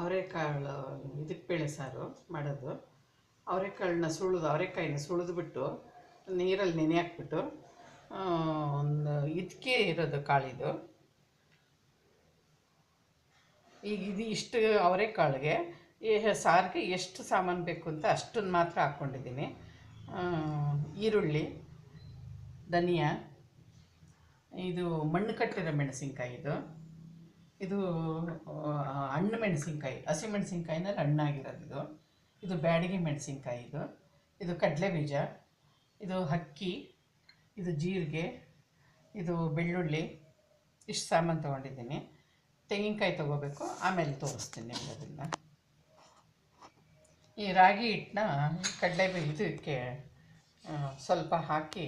ಅವರೆಕಾಳು ಇದಕ್ಕೆ ಬೇಳೆ ಸಾರು ಮಾಡೋದು. ಅವರೆಕಾಳನ್ನ ಸುಳಿದು ಅವರೆಕಾಯಿನ ಸುಳಿದ್ಬಿಟ್ಟು ನೀರಲ್ಲಿ ನೆನೆ ಹಾಕ್ಬಿಟ್ಟು ಒಂದು ಇದಕ್ಕೆ ಇರೋದು ಕಾಳಿದು. ಈಗ ಇದು ಇಷ್ಟು ಅವರೆಕಾಳಿಗೆ ಸಾರಿಗೆ ಎಷ್ಟು ಸಾಮಾನು ಬೇಕು ಅಂತ ಅಷ್ಟನ್ನು ಮಾತ್ರ ಹಾಕ್ಕೊಂಡಿದ್ದೀನಿ. ಈರುಳ್ಳಿ, ಧನಿಯಾ, ಇದು ಮಣ್ಣು ಕಟ್ಟಿರೋ ಮೆಣಸಿನ್ಕಾಯಿ ಇದು. ಇದು ಹಣ್ಣು ಮೆಣಸಿನ್ಕಾಯಿ, ಹಸಿ ಮೆಣಸಿನ್ಕಾಯಿನಲ್ಲಿ ಹಣ್ಣಾಗಿರೋದು ಇದು. ಇದು ಬ್ಯಾಡಗಿ ಮೆಣಸಿನ್ಕಾಯಿ ಇದು. ಇದು ಕಡಲೆ ಬೀಜ, ಇದು ಅಕ್ಕಿ, ಇದು ಜೀರಿಗೆ, ಇದು ಬೆಳ್ಳುಳ್ಳಿ, ಇಷ್ಟು ಸಾಮಾನು ತೊಗೊಂಡಿದ್ದೀನಿ. ತೆಂಗಿನಕಾಯಿ ತೊಗೋಬೇಕು, ಆಮೇಲೆ ತೋರಿಸ್ತೀನಿ ನಿಮ್ಗೆ ಅದನ್ನು. ಈ ರಾಗಿ ಹಿಟ್ಟನ್ನ ಕಡಲೆ ಇದಕ್ಕೆ ಸ್ವಲ್ಪ ಹಾಕಿ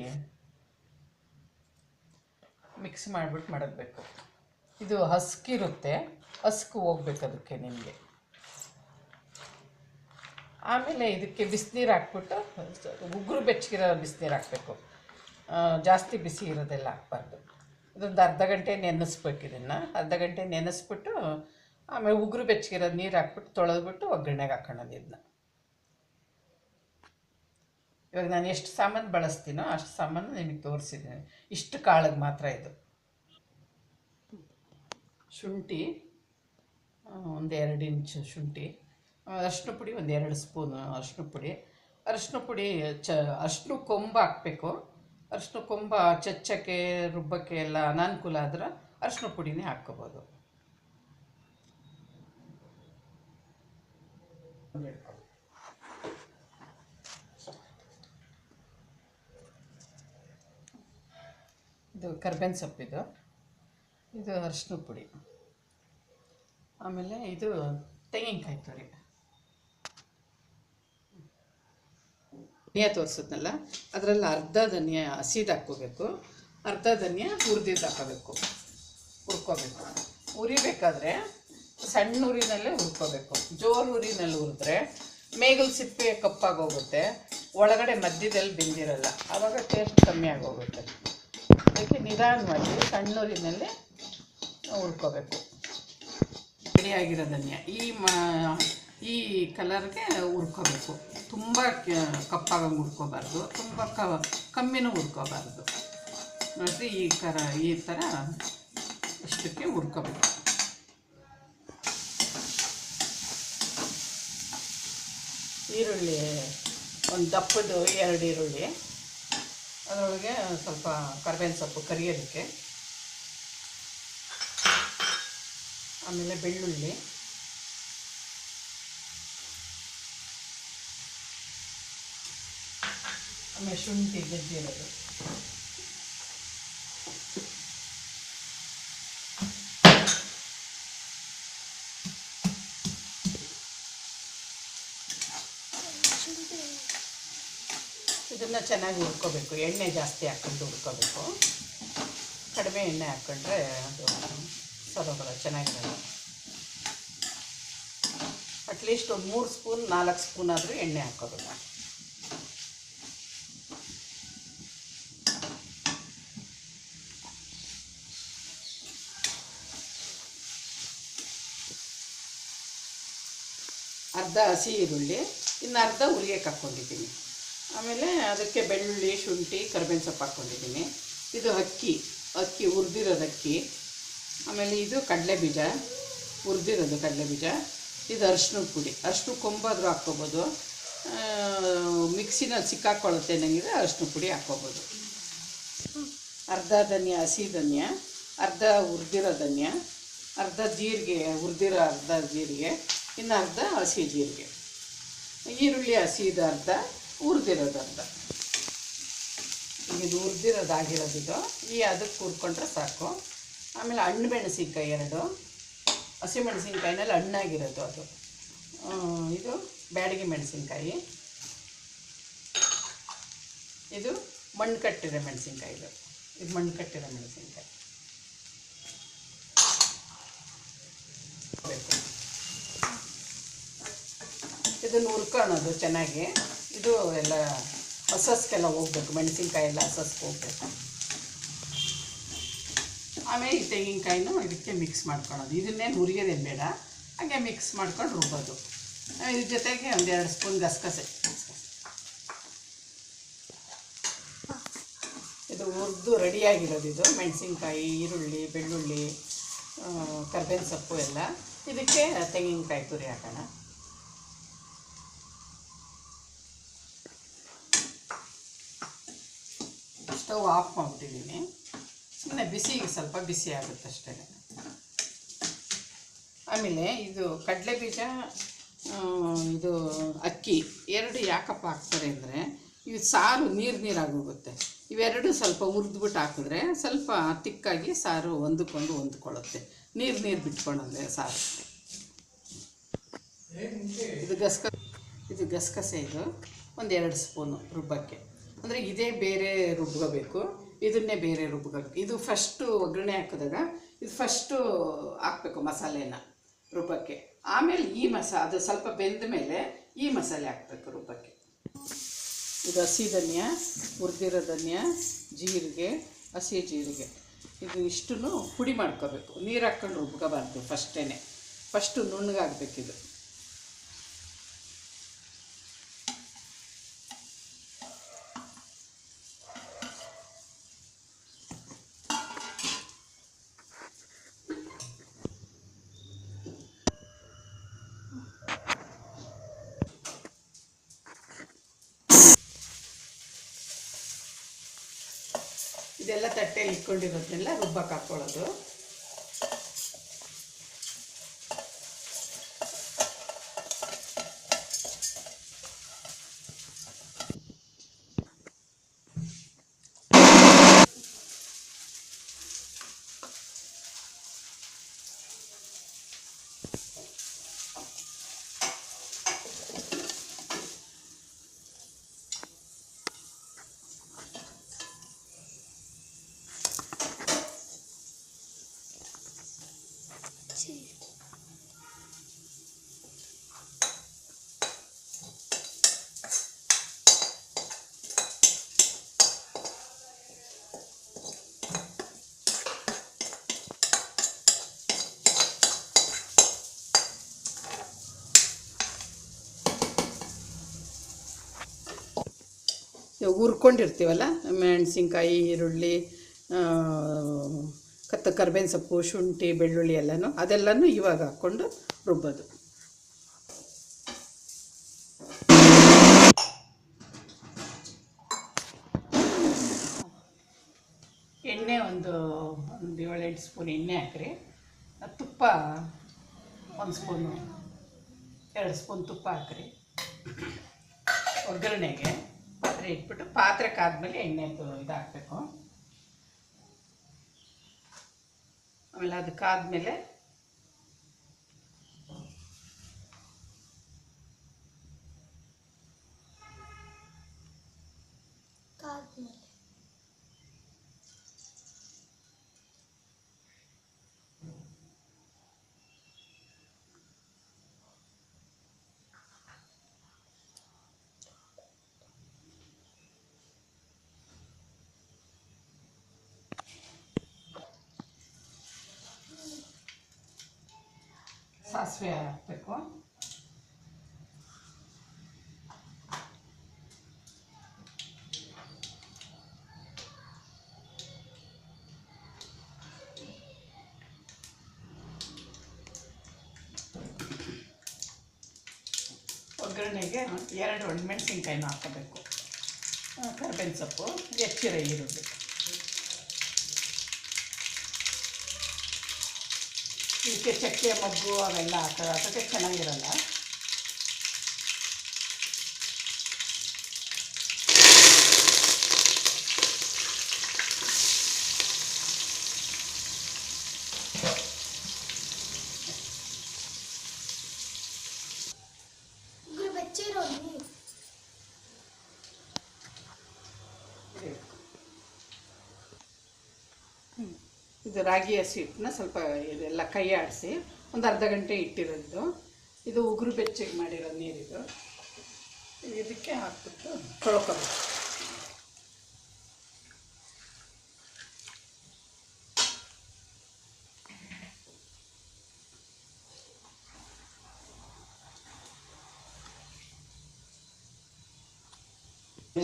ಮಿಕ್ಸ್ ಮಾಡಿಬಿಟ್ಟು ಮಡಗಬೇಕು. ಇದು ಹಸ್ಕಿರುತ್ತೆ ಹಸ್ಕು ಹೋಗ್ಬೇಕು ಅದಕ್ಕೆ ನಿಮಗೆ. ಆಮೇಲೆ ಇದಕ್ಕೆ ಬಿಸಿನೀರು ಹಾಕ್ಬಿಟ್ಟು, ಉಗುರು ಬೆಚ್ಚಗಿರೋ ಬಿಸಿನೀರು ಹಾಕಬೇಕು. ಜಾಸ್ತಿ ಬಿಸಿ ಇರೋದೆಲ್ಲ ಹಾಕ್ಬಾರ್ದು. ಇದೊಂದು ಅರ್ಧ ಗಂಟೆ ನೆನೆಸ್ಬೇಕು ಇದನ್ನು. ಅರ್ಧ ಗಂಟೆ ನೆನೆಸ್ಬಿಟ್ಟು, ಆಮೇಲೆ ಉಗುರು ಬೆಚ್ಚಗಿರೋ ನೀರು ಹಾಕ್ಬಿಟ್ಟು ತೊಳೆದ್ಬಿಟ್ಟು ಒಗ್ಗರಣೆಗೆ ಹಾಕೋಣದು ಇದನ್ನ. ಇವಾಗ ನಾನು ಎಷ್ಟು ಸಾಮಾನು ಬಳಸ್ತೀನೋ ಅಷ್ಟು ಸಾಮಾನು ನಿಮಗೆ ತೋರಿಸಿದ್ದೀನಿ ಇಷ್ಟು ಕಾಳಗೆ ಮಾತ್ರ ಇದು. ಶುಂಠಿ ಒಂದೆರಡು ಇಂಚು ಶುಂಠಿ ಅರಶಿನ ಪುಡಿ, ಒಂದೆರಡು ಸ್ಪೂನ್ ಅರಿಶಿನ ಪುಡಿ. ಅರಶಿನ ಪುಡಿ ಚ, ಅರಶಿನ ಕೊಂಬು ಹಾಕಬೇಕು. ಅರಶಿನ ಕೊಂಬ ಚಚ್ಚಕ್ಕೆ, ರುಬ್ಬಕ್ಕೆ ಎಲ್ಲ ಅನಾನುಕೂಲ ಆದ್ರೆ ಅರಶಿನ ಪುಡಿನೇ ಹಾಕ್ಕೋಬೋದು. ಇದು ಕರ್ಬೇವಿನ ಸೊಪ್ಪಿದು. ಇದು ಅರಿಶಿನ ಪುಡಿ. ಆಮೇಲೆ ಇದು ತೆಂಗಿನಕಾಯಿ ತುರಿ ಧನಿಯಾ ತೋರಿಸಿದ್ನಲ್ಲ, ಅದರಲ್ಲಿ ಅರ್ಧ ಧನಿಯಾ ಹಸಿದು ಹಾಕ್ಕೋಬೇಕು, ಅರ್ಧ ಧನಿಯಾ ಹುರಿದಿದ್ದು ಹಾಕೋಬೇಕು ಹುರ್ಕೋಬೇಕು. ಉರಿಬೇಕಾದ್ರೆ ಸಣ್ಣ ಉರಿನಲ್ಲೇ ಹುರ್ಕೋಬೇಕು. ಜೋರು ಉರಿನಲ್ಲಿ ಹುರಿದ್ರೆ ಮೇಗಲ್ ಸಿಪ್ಪೆ ಕಪ್ಪಾಗೋಗುತ್ತೆ ಒಳಗಡೆ ಮಧ್ಯದಲ್ಲಿ ಬೆಂದಿರಲ್ಲ ಆವಾಗ ಟೇಸ್ಟ್ ಕಮ್ಮಿ ಆಗೋಗುತ್ತೆ. ಅದಕ್ಕೆ ನಿಧಾನವಾಗಿ ಸಣ್ಣ ಉರಿನಲ್ಲಿ ಹುರ್ಕೋಬೇಕು ರೆಡಿಯಾಗಿರೋ ಧನ್ಯ ಈ ಮ, ಈ ಕಲರ್ಗೆ ಹುರ್ಕೋಬೇಕು ತುಂಬ ಕಪ್ಪಾಗಂಗೆ ಹುರ್ಕೋಬಾರ್ದು ತುಂಬ ಕ, ಕಮ್ಮಿನೂ ಹುರ್ಕೋಬಾರ್ದು ನೋಡಿರಿ ಈ ಥರ ಈ ಥರ ಇಷ್ಟಕ್ಕೆ ಹುರ್ಕೋಬೇಕು ಈರುಳ್ಳಿ, ಒಂದು ದಪ್ಪದು ಎರಡು ಈರುಳ್ಳಿ. ಅದರೊಳಗೆ ಸ್ವಲ್ಪ ಕರ್ಬೇವಿನ ಸೊಪ್ಪು ಕರಿಯೋದಕ್ಕೆ. ಆಮೇಲೆ ಬೆಳ್ಳುಳ್ಳಿ. ಆಮೇಲೆ ಶುಂಠಿ ಜಜ್ಜಿರೋದು ಇದನ್ನು ಚೆನ್ನಾಗಿ ಹುರ್ಕೋಬೇಕು. ಎಣ್ಣೆ ಜಾಸ್ತಿ ಹಾಕ್ಕೊಂಡು ಹುರ್ಕೋಬೇಕು. ಕಡಿಮೆ ಎಣ್ಣೆ ಹಾಕ್ಕೊಂಡ್ರೆ ಅದು ಸರೋಬರ ಚೆನ್ನಾಗಿರಲ್ಲ. ಅಟ್ಲೀಸ್ಟ್ ಒಂದು ಮೂರು ಸ್ಪೂನ್, ನಾಲ್ಕು ಸ್ಪೂನ್ ಆದರೂ ಎಣ್ಣೆ ಹಾಕೋಬೇಕು ಅರ್ಧ ಹಸಿ ಈರುಳ್ಳಿ, ಇನ್ನು ಅರ್ಧ ಹುರಿಯಕ್ಕೆ ಹಾಕ್ಕೊಂಡಿದ್ದೀನಿ ಆಮೇಲೆ ಅದಕ್ಕೆ ಬೆಳ್ಳುಳ್ಳಿ, ಶುಂಠಿ, ಕರಿಬೇವಿನ ಸೊಪ್ಪು ಹಾಕ್ಕೊಂಡಿದ್ದೀನಿ ಇದು ಅಕ್ಕಿ ಅಕ್ಕಿ ಹುರಿದಿರೋದು ಅಕ್ಕಿ. ಆಮೇಲೆ ಇದು ಕಡಲೆ ಬೀಜ, ಹುರಿದಿರೋದು ಕಡಲೆ ಬೀಜ, ಇದು ಅರ್ಶಿನದ ಪುಡಿ. ಅರ್ಶಿನ ಕೊಂಬಾದರೂ ಹಾಕ್ಕೋಬೋದು. ಮಿಕ್ಸಿನಲ್ಲಿ ಸಿಕ್ಕಾಕೊಳ್ಳುತ್ತೆ ನನಗಿದ್ರೆ ಅರ್ಶಿನ ಪುಡಿ ಹಾಕ್ಕೋಬೋದು. ಅರ್ಧ ಧನ್ಯ, ಹಸಿ ಧನ್ಯ, ಅರ್ಧ ಹುರಿದಿರೋ ಧನ್ಯ, ಅರ್ಧ ಜೀರಿಗೆ, ಹುರಿದಿರೋ ಅರ್ಧ ಜೀರಿಗೆ, ಇನ್ನು ಅರ್ಧ ಹಸಿ ಜೀರಿಗೆ. ಈರುಳ್ಳಿ, ಹಸಿದು ಅರ್ಧ, ಹುರಿದಿರೋದು ಅರ್ಧ. ಇದು ಹುರಿದಿರೋದಾಗಿರೋದಿದು ಈ ಅದಕ್ಕೆ ಹುರ್ಕೊಂಡ್ರೆ ಸಾಕು. ಆಮೇಲೆ ಹಣ್ಣು ಮೆಣಸಿನ್ಕಾಯಿ ಎರಡು. ಹಸಿ ಮೆಣಸಿನ್ಕಾಯಿನಲ್ಲಿ ಹಣ್ಣಾಗಿರೋದು ಅದು. ಇದು ಬ್ಯಾಡಗಿ ಮೆಣಸಿನ್ಕಾಯಿ. ಇದು ಮಣ್ಣು ಕಟ್ಟಿರೋ ಮೆಣಸಿನ್ಕಾಯಿ ಇದು ಇದು ಮಣ್ಣು ಕಟ್ಟಿರೋ ಮೆಣಸಿನ್ಕಾಯಿ ಇದನ್ನು ಹುರ್ಕೊಳ್ಳೋದು ಚೆನ್ನಾಗಿ. ಇದು ಎಲ್ಲ ಹಸಸ್ಗೆಲ್ಲ ಹೋಗ್ಬೇಕು. ಮೆಣಸಿನ್ಕಾಯಿ ಎಲ್ಲ ಹಸಸ್ಗೆ ಹೋಗ್ಬೇಕು. ಆಮೇಲೆ ಈ ತೆಂಗಿನಕಾಯಿನೂ ಇದಕ್ಕೆ ಮಿಕ್ಸ್ ಮಾಡ್ಕೊಳ್ಳೋದು. ಇದನ್ನೇನು ಹುರಿಯೋದೇನು ಬೇಡ. ಹಾಗೆ ಮಿಕ್ಸ್ ಮಾಡ್ಕೊಂಡು ರುಬ್ಬೋದು. ಇದ್ರ ಜೊತೆಗೆ ಒಂದೆರಡು ಸ್ಪೂನ್ ಗಸಗಸೆ. ಇದು ಹುರಿದು ರೆಡಿಯಾಗಿರೋದು ಇದು. ಮೆಣಸಿನ್ಕಾಯಿ, ಈರುಳ್ಳಿ, ಬೆಳ್ಳುಳ್ಳಿ ಕರ್ಬೇವಿನ ಸೊಪ್ಪು ಎಲ್ಲ. ಇದಕ್ಕೆ ತೆಂಗಿನಕಾಯಿ ತುರಿ ಹಾಕೋಣ. ಸ್ಟವ್ ಆಫ್ ಮಾಡಿಬಿಟ್ಟಿದ್ದೀನಿ. ಸುಮ್ಮನೆ ಬಿಸಿಗೆ ಸ್ವಲ್ಪ ಬಿಸಿ ಆಗುತ್ತೆ ಅಷ್ಟೇ. ಆಮೇಲೆ ಇದು ಕಡಲೆ ಬೀಜ ಇದು ಅಕ್ಕಿ, ಎರಡು ಯಾಕಪ್ಪ ಹಾಕ್ತಾರೆ ಅಂದರೆ, ಇದು ಸಾರು ನೀರು ಹೋಗುತ್ತೆ. ಇವೆರಡು ಸ್ವಲ್ಪ ಹುರಿದ್ಬಿಟ್ಟು ಹಾಕಿದ್ರೆ ಸ್ವಲ್ಪ ತಿಕ್ಕಾಗಿ ಸಾರು ಒಂದಕ್ಕೊಂದು ಹೊಂದ್ಕೊಳ್ಳುತ್ತೆ. ನೀರು ನೀರು ಬಿಟ್ಕೊಳಂದ್ರೆ ಸಾರು. ಇದು ಗಸಕ, ಇದು ಗಸಗಸೆ ಇದು. ಒಂದೆರಡು ಸ್ಪೂನು ರುಬ್ಬಕ್ಕೆ. ಅಂದರೆ ಇದೇ ಬೇರೆ ರುಬ್ಕೋಬೇಕು. ಇದನ್ನೇ ಬೇರೆ ರುಬ್ಕೋಬೇಕು ಇದು ಫಸ್ಟು ಒಗ್ಗರಣೆ ಹಾಕಿದಾಗ ಇದು ಫಸ್ಟು ಹಾಕಬೇಕು ಮಸಾಲೆನ ರುಬ್ಬಕ್ಕೆ ಆಮೇಲೆ ಈ ಮಸ, ಅದು ಸ್ವಲ್ಪ ಬೆಂದ ಮೇಲೆ ಈ ಮಸಾಲೆ ಹಾಕ್ಬೇಕು ರುಬ್ಬಕ್ಕೆ ಇದು ಹಸಿ ಧನ್ಯ, ಹುರಿದಿರೋ ಧನ್ಯ, ಜೀರಿಗೆ, ಹಸಿ ಜೀರಿಗೆ. ಇದು ಇಷ್ಟನ್ನು ಪುಡಿ ಮಾಡ್ಕೋಬೇಕು. ನೀರು ಹಾಕ್ಕೊಂಡು ರುಬ್ಕೋಬಾರ್ದು ಫಸ್ಟೇ ಫಸ್ಟು ನುಣ್ಣಗಾಗಬೇಕಿದು. ಇದೆಲ್ಲ ತಟ್ಟೆಯಲ್ಲಿ ಇಟ್ಕೊಂಡಿರೋದನ್ನೆಲ್ಲ ರುಬ್ಬಕ್ಕೆ ಹಾಕ್ಕೊಳ್ಳೋದು ಹುರ್ಕೊಂಡಿರ್ತೀವಲ್ಲ? ಮೆಣಸಿನ್ಕಾಯಿ, ಈರುಳ್ಳಿ ಕತ್ತ ಕರ್ಬೇವಿನ ಸೊಪ್ಪು, ಶುಂಠಿ, ಬೆಳ್ಳುಳ್ಳಿ ಎಲ್ಲನೂ ಅದೆಲ್ಲನೂ ಇವಾಗ ಹಾಕ್ಕೊಂಡು ರುಬ್ಬೋದು. ಎಣ್ಣೆ ಒಂದು ಒಂದು ಏಳೆಂಟು ಸ್ಪೂನ್ ಎಣ್ಣೆ ಹಾಕ್ರಿ. ತುಪ್ಪ ಒಂದು ಸ್ಪೂನು, ಎರಡು ಸ್ಪೂನ್ ತುಪ್ಪ ಹಾಕ್ರಿ. ಒಗ್ಗರಣೆಗೆ. ಪಾತ್ರೆ ಇಟ್ಬಿಟ್ಟು ಪಾತ್ರೆ ಕಾದ್ಮೇಲೆ ಎಣ್ಣೆ ಇದಾಕಬೇಕು. ಆಮೇಲೆ ಅದು ಕಾದ್ಮೇಲೆ ಸಾಸಿವೆ ಹಾಕಬೇಕು ಒಗ್ಗರಣೆಗೆ ಎರಡು ಒಣಮೆಣಸಿನ್ಕಾಯಿನ ಹಾಕೋಬೇಕು ಕರ್ಬೇವಿನ ಸೊಪ್ಪು ಎಚ್ಚರ ಈರುಳ್ಳಿ. ಇದಕ್ಕೆ ಚಕ್ಕೆ ಮಗ್ಗು ಅವೆಲ್ಲ ಹಾಕೋದು ಅದಕ್ಕೆ ಚೆನ್ನಾಗಿರಲ್ಲ. ಇದು ರಾಗಿ ಹಸಿ ಹಿಟ್ಟನ್ನ ಸ್ವಲ್ಪ ಇದೆಲ್ಲ ಕೈ ಆಡಿಸಿ ಒಂದು ಅರ್ಧ ಗಂಟೆ ಇಟ್ಟಿರೋದು. ಇದು ಉಗುರು ಬೆಚ್ಚಗೆ ಮಾಡಿರೋ ನೀರಿದು. ಇದಕ್ಕೆ ಹಾಕ್ಬಿಟ್ಟು ತೊಳ್ಕೊಬೇಕು.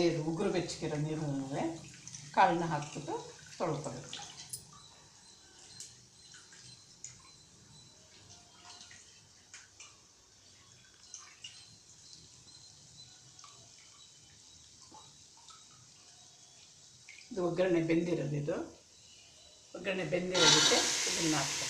ಇದು ಉಗುರು ಬೆಚ್ಚಗಿರೋ ನೀರು ಕಾಳನ್ನ ಹಾಕ್ಬಿಟ್ಟು ತೊಳ್ಕೊಬೇಕು. ಇದು ಒಗ್ಗರಣೆ ಬೆಂದಿರೋದು ಇದು. ಒಗ್ಗರಣೆ ಬೆಂದಿರೋದಕ್ಕೆ ಇದನ್ನು ಹಾಕ್ಬೇಕು.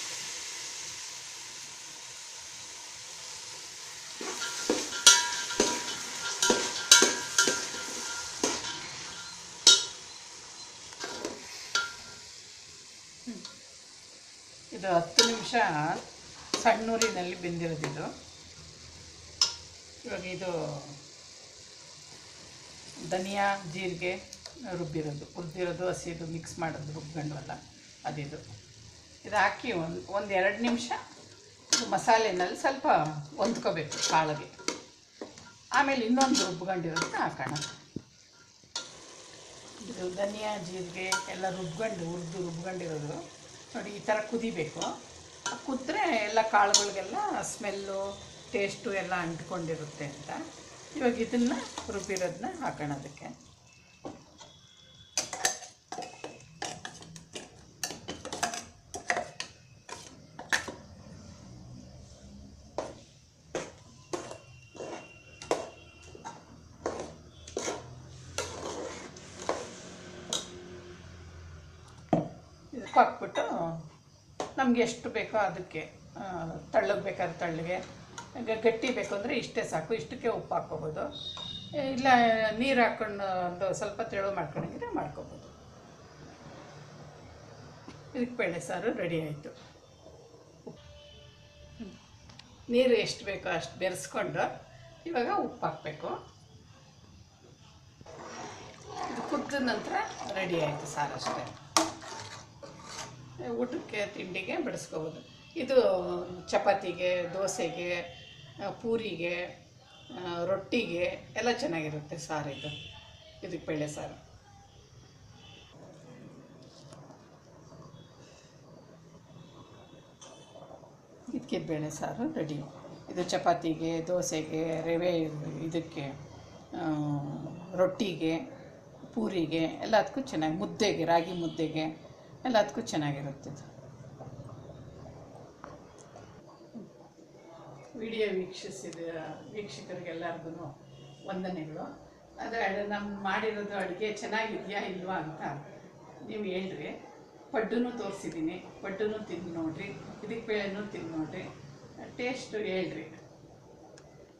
ಇದು ಹತ್ತು ನಿಮಿಷ ಸಣ್ಣೂರಿನಲ್ಲಿ ಬೆಂದಿರೋದು ಇದು. ಇವಾಗ ಇದು ಧನಿಯಾ, ಜೀರಿಗೆ ರುಬ್ಬಿರೋದು. ಉರಿದಿರೋದು ಹಸಿದು ಮಿಕ್ಸ್ ಮಾಡೋದು ರುಬ್ಕೊಂಡ್ವಲ್ಲ, ಅದಿದು. ಇದು ಹಾಕಿ ಒಂದು ಒಂದು ಎರಡು ನಿಮಿಷ ಮಸಾಲೆನಲ್ಲಿ ಸ್ವಲ್ಪ ಹೊಂದ್ಕೋಬೇಕು ಕಾಳಿಗೆ. ಆಮೇಲೆ ಇನ್ನೊಂದು ರುಬ್ಕೊಂಡಿರೋದನ್ನ ಹಾಕೋಣ. ಇದು ಧನಿಯಾ, ಜೀರಿಗೆ ಎಲ್ಲ ರುಬ್ಕೊಂಡು ಹುರಿದು ರುಬ್ಕೊಂಡಿರೋದು. ನೋಡಿ, ಈ ಥರ ಕುದಿಬೇಕು. ಕುದ್ರೆ ಎಲ್ಲ ಕಾಳುಗಳಿಗೆಲ್ಲ ಸ್ಮೆಲ್ಲು, ಟೇಸ್ಟು ಎಲ್ಲ ಅಂಟ್ಕೊಂಡಿರುತ್ತೆ ಅಂತ. ಇವಾಗ ಇದನ್ನು ರುಬ್ಬಿರೋದನ್ನ ಹಾಕೋಣ ಅದಕ್ಕೆ. ಇದಕ್ಕೆ ಹಾಕ್ಬಿಟ್ಟು ನಮ್ಗೆ ಎಷ್ಟು ಬೇಕೋ ಅದಕ್ಕೆ ತಳ್ಳಗೆ ಬೇಕಾದ್ರೆ ತಳ್ಳಗೆ ಗಟ್ಟಿ ಬೇಕು ಅಂದರೆ ಇಷ್ಟೇ ಸಾಕು, ಇಷ್ಟಕ್ಕೆ ಉಪ್ಪು ಹಾಕ್ಕೋಬೋದು. ಇಲ್ಲ, ನೀರು ಹಾಕ್ಕೊಂಡು ಒಂದು ಸ್ವಲ್ಪ ತೆಳು ಮಾಡ್ಕೊಂಡಿದ್ರೆ ಮಾಡ್ಕೋಬೋದು. ಇದಕ್ಕೆ ಬೇಳೆ ಸಾರು ರೆಡಿ ಆಯಿತು. ನೀರು ಎಷ್ಟು ಬೇಕೋ ಅಷ್ಟು ಬೆರೆಸ್ಕೊಂಡು ಇವಾಗ ಉಪ್ಪು ಹಾಕಬೇಕು. ಇದು ಕುದ್ದ ನಂತರ ರೆಡಿ ಆಯಿತು ಸಾರು ಅಷ್ಟೇ. ಊಟಕ್ಕೆ, ತಿಂಡಿಗೆ ಬಡಿಸ್ಕೋಬೋದು. ಇದು ಚಪಾತಿಗೆ, ದೋಸೆಗೆ ಪೂರಿಗೆ ರೊಟ್ಟಿಗೆ ಎಲ್ಲ ಚೆನ್ನಾಗಿರುತ್ತೆ ಸಾರು ಇದು. ಇದಕ್ಕೆ ಬೇಳೆ ಸಾರು. ಇದಕ್ಕೆ ಬೇಳೆ ಸಾರು ರೆಡಿ. ಇದು ಚಪಾತಿಗೆ, ದೋಸೆಗೆ, ರವೆ ಇದಕ್ಕೆ ರೊಟ್ಟಿಗೆ, ಪೂರಿಗೆ ಎಲ್ಲದಕ್ಕೂ ಚೆನ್ನಾಗಿ ಮುದ್ದೆಗೆ, ರಾಗಿ ಮುದ್ದೆಗೆ ಎಲ್ಲದಕ್ಕೂ ಚೆನ್ನಾಗಿರುತ್ತೆ ವಿಡಿಯೋ ವೀಕ್ಷಿಸಿದ ವೀಕ್ಷಕರಿಗೆಲ್ಲರಿಗೂ ವಂದನೆಗಳು. ಆದರೆ ನಮ್ಮ ಮಾಡಿರೋದು ಅಡುಗೆ ಚೆನ್ನಾಗಿದೆಯಾ ಇಲ್ವಾ ಅಂತ ನೀವು ಹೇಳ್ರಿ. ಪಡ್ಡೂ ತೋರಿಸಿದ್ದೀನಿ ಪಡ್ಡೂ ತಿಂದು ನೋಡಿರಿ ಇದಕ್ಕೆ ಬೇಳೆನೂ ತಿಂದು ನೋಡಿರಿ. ಟೇಸ್ಟು ಹೇಳ್ರಿ.